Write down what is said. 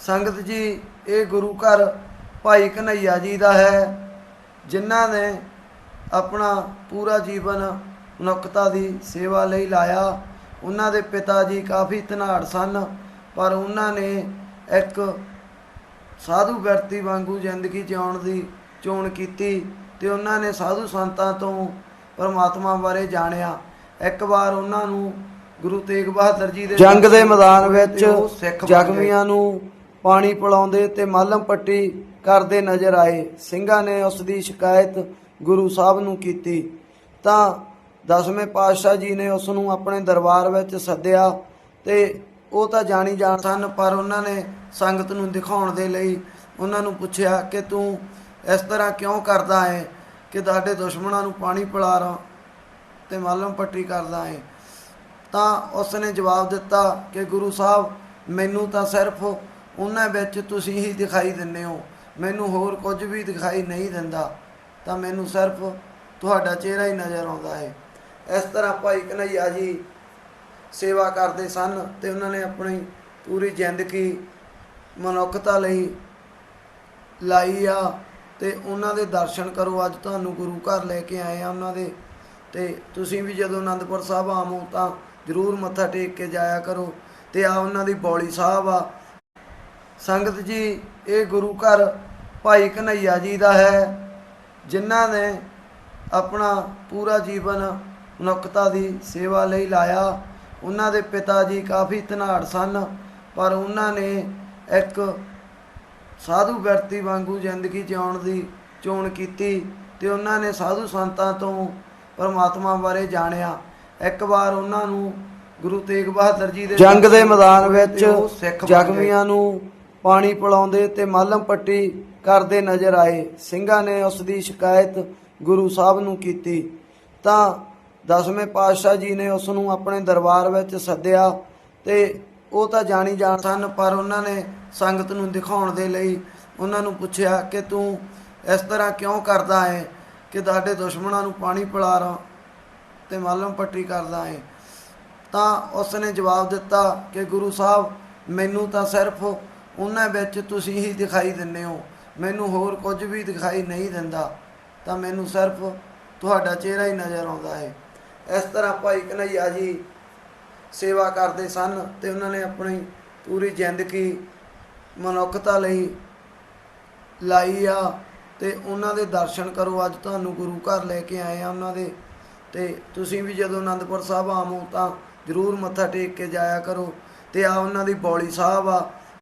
ਸੰਗਤ ਜੀ ਇਹ ਗੁਰੂ ਘਰ ਭਾਈ ਕਨਈਆ ਜੀ ਦਾ ਹੈ ਜਿਨ੍ਹਾਂ ਨੇ ਆਪਣਾ ਪੂਰਾ ਜੀਵਨ ਮਨੁੱਖਤਾ ਦੀ ਸੇਵਾ ਲਈ ਲਾਇਆ। ਉਹਨਾਂ ਦੇ ਪਿਤਾ ਜੀ ਕਾਫੀ ਧਨਾੜ ਸਨ ਪਰ ਉਹਨਾਂ ਨੇ ਇੱਕ ਸਾਧੂ ਵਿਅਕਤੀ ਵਾਂਗੂ ਜ਼ਿੰਦਗੀ ਜਿਉਣ ਦੀ ਚੋਣ ਕੀਤੀ ਤੇ ਉਹਨਾਂ ਨੇ ਸਾਧੂ ਸੰਤਾਂ ਤੋਂ ਪਰਮਾਤਮਾ ਬਾਰੇ ਜਾਣਿਆ। ਇੱਕ ਵਾਰ ਉਹਨਾਂ ਨੂੰ ਗੁਰੂ ਤੇਗ ਬਹਾਦਰ ਜੀ ਦੇ ਜੰਗ ਦੇ ਮੈਦਾਨ ਵਿੱਚ ਜ਼ਖਮੀਆਂ ਨੂੰ ਪਾਣੀ ਪਿਲਾਉਂਦੇ ਤੇ ਮੱਲਮ ਪੱਟੀ ਕਰਦੇ ਨਜ਼ਰ ਆਏ। ਸਿੰਘਾਂ ਨੇ ਉਸ ਦੀ ਸ਼ਿਕਾਇਤ ਗੁਰੂ ਸਾਹਿਬ ਨੂੰ ਕੀਤੀ। ਤਾਂ ਦਸਵੇਂ ਪਾਤਸ਼ਾਹ ਜੀ ਨੇ ਉਸ ਨੂੰ ਆਪਣੇ ਦਰਬਾਰ ਵਿੱਚ ਸੱਦਿਆ ਤੇ ਉਹ ਤਾਂ ਜਾਣੀ ਜਾਣ ਸਨ, ਪਰ ਉਹਨਾਂ ਨੇ ਸੰਗਤ ਨੂੰ ਦਿਖਾਉਣ ਦੇ ਲਈ ਉਹਨਾਂ ਨੂੰ ਪੁੱਛਿਆ ਕਿ ਤੂੰ ਇਸ ਤਰ੍ਹਾਂ ਕਿਉਂ ਕਰਦਾ ਹੈ ਕਿ ਤੁਹਾਡੇ ਦੁਸ਼ਮਣਾਂ ਨੂੰ ਪਾਣੀ ਪਿਲਾ ਰਹਾ ਤੇ ਮਾਲਮ ਪੱਟੀ ਕਰਦਾ ਹੈ। ਤਾਂ ਉਸ ਨੇ ਜਵਾਬ ਦਿੱਤਾ ਕਿ ਗੁਰੂ ਸਾਹਿਬ, ਮੈਨੂੰ ਤਾਂ ਸਿਰਫ ਉਹਨਾਂ ਵਿੱਚ ਤੁਸੀਂ ਹੀ ਦਿਖਾਈ ਦਿੰਦੇ ਹੋ। ਮੈਨੂੰ ਹੋਰ ਕੁਝ ਵੀ ਦਿਖਾਈ ਨਹੀਂ ਦਿੰਦਾ, ਤਾਂ ਮੈਨੂੰ ਸਿਰਫ ਤੁਹਾਡਾ ਚਿਹਰਾ ਹੀ ਨਜ਼ਰ ਆਉਂਦਾ ਹੈ। ਇਸ ਤਰ੍ਹਾਂ ਭਾਈ ਕਨਈਆ ਜੀ ਸੇਵਾ ਕਰਦੇ ਸਨ ਤੇ ਉਹਨਾਂ ਨੇ ਆਪਣੀ ਪੂਰੀ ਜ਼ਿੰਦਗੀ ਮਨੁੱਖਤਾ ਲਈ ਲਾਈ ਆ ਤੇ ਉਹਨਾਂ ਦੇ ਦਰਸ਼ਨ ਕਰੋ। ਅੱਜ ਤੁਹਾਨੂੰ ਗੁਰੂ ਘਰ ਲੈ ਕੇ ਆਏ ਆ ਉਹਨਾਂ ਦੇ ਤੇ ਤੁਸੀਂ ਵੀ ਜਦੋਂ ਆਨੰਦਪੁਰ ਸਾਹਿਬ ਆਵੋ ਤਾਂ ਜ਼ਰੂਰ ਮੱਥਾ ਟੇਕ ਕੇ ਜਾਇਆ ਕਰੋ ਤੇ ਆ ਉਹਨਾਂ ਦੀ ਬੌਲੀ ਸਾਹਿਬ ਆ। ਸੰਗਤ ਜੀ ਇਹ ਗੁਰੂ ਘਰ ਭਾਈ ਕਨਈਆ ਜੀ ਦਾ ਹੈ ਜਿਨ੍ਹਾਂ ਨੇ ਆਪਣਾ ਪੂਰਾ ਜੀਵਨ ਮਨੁੱਖਤਾ ਦੀ ਸੇਵਾ ਲਈ ਲਾਇਆ। ਉਹਨਾਂ ਦੇ ਪਿਤਾ ਜੀ ਕਾਫੀ ਧਨਾੜ ਸਨ ਪਰ ਉਹਨਾਂ ਨੇ ਇੱਕ ਸਾਧੂ ਵਿਅਕਤੀ ਵਾਂਗੂ ਜ਼ਿੰਦਗੀ ਜਿਉਣ ਦੀ ਚੋਣ ਕੀਤੀ ਤੇ ਉਹਨਾਂ ਨੇ ਸਾਧੂ ਸੰਤਾਂ ਤੋਂ ਪਰਮਾਤਮਾ ਬਾਰੇ ਜਾਣਿਆ। ਇੱਕ ਵਾਰ ਉਹਨਾਂ ਨੂੰ ਗੁਰੂ ਤੇਗ ਬਹਾਦਰ ਜੀ ਦੇ ਜੰਗ ਦੇ ਮੈਦਾਨ ਵਿੱਚ ਜ਼ਖਮੀਆਂ ਨੂੰ ਪਾਣੀ ਪਿਲਾਉਂਦੇ ਤੇ ਮੱਲਮ ਪੱਟੀ ਕਰਦੇ ਨਜ਼ਰ ਆਏ। ਸਿੰਘਾਂ ਨੇ ਉਸ ਦੀ ਸ਼ਿਕਾਇਤ ਗੁਰੂ ਸਾਹਿਬ ਨੂੰ ਕੀਤੀ। ਤਾਂ ਦਸਵੇਂ ਪਾਤਸ਼ਾਹ ਜੀ ਨੇ ਉਸ ਨੂੰ ਆਪਣੇ ਦਰਬਾਰ ਵਿੱਚ ਸੱਦਿਆ ਤੇ ਉਹ ਤਾਂ ਜਾਣੀ ਜਾਣ ਸਨ, ਪਰ ਉਹਨਾਂ ਨੇ ਸੰਗਤ ਨੂੰ ਦਿਖਾਉਣ ਦੇ ਲਈ ਉਹਨਾਂ ਨੂੰ ਪੁੱਛਿਆ ਕਿ ਤੂੰ ਇਸ ਤਰ੍ਹਾਂ ਕਿਉਂ ਕਰਦਾ ਹੈ ਕਿ ਤੁਹਾਡੇ ਦੁਸ਼ਮਣਾਂ ਨੂੰ ਪਾਣੀ ਪਿਲਾ ਰਹਾ ਤੇ ਮਾਲਮ ਪੱਟੀ ਕਰਦਾ ਹੈ। ਤਾਂ ਉਸ ਨੇ ਜਵਾਬ ਦਿੱਤਾ ਕਿ ਗੁਰੂ ਸਾਹਿਬ, ਮੈਨੂੰ ਤਾਂ ਸਿਰਫ ਉਹਨਾਂ ਵਿੱਚ ਤੁਸੀਂ ਹੀ ਦਿਖਾਈ ਦਿੰਦੇ ਹੋ। ਮੈਨੂੰ ਹੋਰ ਕੁਝ ਵੀ ਦਿਖਾਈ ਨਹੀਂ ਦਿੰਦਾ, ਤਾਂ ਮੈਨੂੰ ਸਿਰਫ ਤੁਹਾਡਾ ਚਿਹਰਾ ਹੀ ਨਜ਼ਰ ਆਉਂਦਾ ਹੈ। ਇਸ ਤਰ੍ਹਾਂ ਭਾਈ ਕਨਈਆ ਜੀ ਸੇਵਾ ਕਰਦੇ ਸਨ ਤੇ ਉਹਨਾਂ ਨੇ ਆਪਣੀ ਪੂਰੀ ਜ਼ਿੰਦਗੀ ਮਨੁੱਖਤਾ ਲਈ ਲਾਈ ਆ ਤੇ ਉਹਨਾਂ ਦੇ ਦਰਸ਼ਨ ਕਰੋ। ਅੱਜ ਤੁਹਾਨੂੰ ਗੁਰੂ ਘਰ ਲੈ ਕੇ ਆਏ ਆ ਉਹਨਾਂ ਦੇ ਤੇ ਤੁਸੀਂ ਵੀ ਜਦੋਂ ਆਨੰਦਪੁਰ ਸਾਹਿਬ ਆਵੋ ਤਾਂ ਜ਼ਰੂਰ ਮੱਥਾ ਟੇਕ ਕੇ ਜਾਇਆ ਕਰੋ ਤੇ ਆ ਉਹਨਾਂ ਦੀ ਬੌਲੀ ਸਾਹਿਬ ਆ।